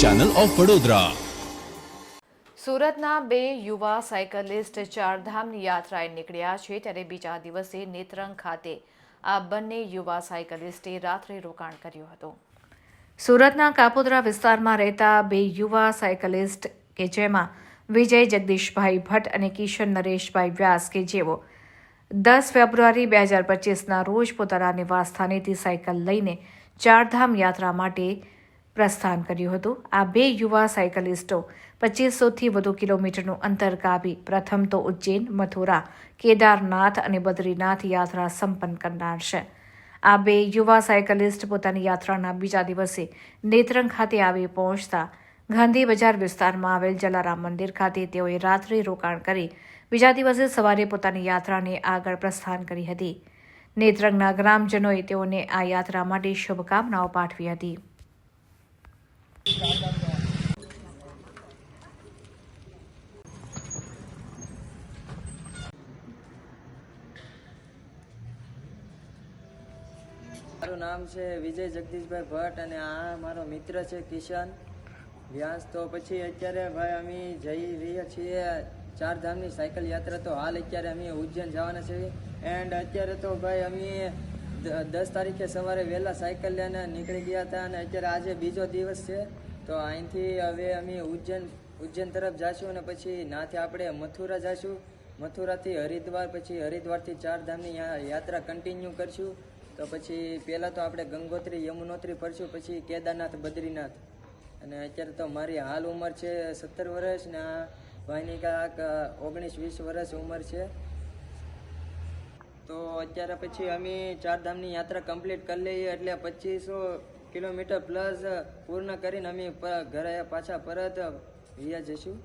Channel of Vadodara સુરતના બે યુવા સાયકલિસ્ટ ચારધામની યાત્રાએ નીકળ્યા છે ત્યારે બીજા દિવસે નેત્રંગ ખાતે આ બંને યુવા સાયકલિસ્ટે રાત્રે રોકાણ કર્યું હતું. સુરતના કાપોદરા વિસ્તારમાં રહેતા બે યુવા સાયકલિસ્ટ કે જેમાં વિજય જગદીશભાઈ ભટ્ટ અને કિશન નરેશભાઈ વ્યાસ કે જેઓ દસ ફેબ્રુઆરી બે હજાર પચીસના રોજ પોતાના નિવાસ સ્થાનેથી સાયકલ લઈને ચારધામ યાત્રા માટે પ્રસ્થાન કર્યું હતું. આ બે યુવા સાયકલિસ્ટો પચીસોથી વધુ કિલોમીટરનું અંતર કાપી પ્રથમ તો ઉજ્જૈન, મથુરા, કેદારનાથ અને બદ્રીનાથ યાત્રા સંપન્ન કરનાર છે. આ બે યુવા સાયકલિસ્ટ પોતાની યાત્રાના બીજા દિવસે નેત્રંગ ખાતે આવી પહોંચતા ગાંધી બજાર વિસ્તારમાં આવેલ જલારામ મંદિર ખાતે તેઓએ રાત્રે રોકાણ કરી બીજા દિવસે સવારે પોતાની યાત્રાને આગળ પ્રસ્થાન કરી હતી. નેત્રંગના ગ્રામજનોએ તેઓને આ યાત્રા માટે શુભકામનાઓ પાઠવી હતી. મારું નામ છે વિજય જગદીશભાઈ ભટ્ટ અને આ મારો મિત્ર છે કિશન. વ્યાસ તો પછી અત્યારે ભાઈ અમે જઈ રહ્યા છીએ ચારધામની સાયકલ યાત્રા. તો હાલ અત્યારે અમે ઉજ્જૈન જવાના છીએ. એન્ડ અત્યારે તો ભાઈ અમે દસ તારીખે સવારે વહેલા સાયકલ લઈને નીકળી ગયા હતા અને અત્યારે આજે બીજો દિવસ છે. તો અહીંથી હવે અમે ઉજ્જૈન ઉજ્જૈન તરફ જઈશું અને પછી નાથી આપણે મથુરા જઈશું મથુરાથી હરિદ્વાર, પછી હરિદ્વારથી ચારધામની ધામની યાત્રા કન્ટિન્યુ કરશું. તો પછી પહેલાં તો આપણે ગંગોત્રી, યમુનોત્રી ફરશું, પછી કેદારનાથ, બદ્રીનાથ. અને અત્યારે તો મારી હાલ ઉંમર છે સત્તર વર્ષ ને આ ભાઈની કાંક ઓગણીસ વીસ વર્ષ ઉંમર છે. તો અત્યારે પછી અમે ચારધામની યાત્રા કમ્પ્લીટ કરી લઈએ એટલે પચીસો કિલોમીટર પ્લસ પૂર્ણ કરીને અમે ઘરે પાછા પરત વ્યા જઈશું.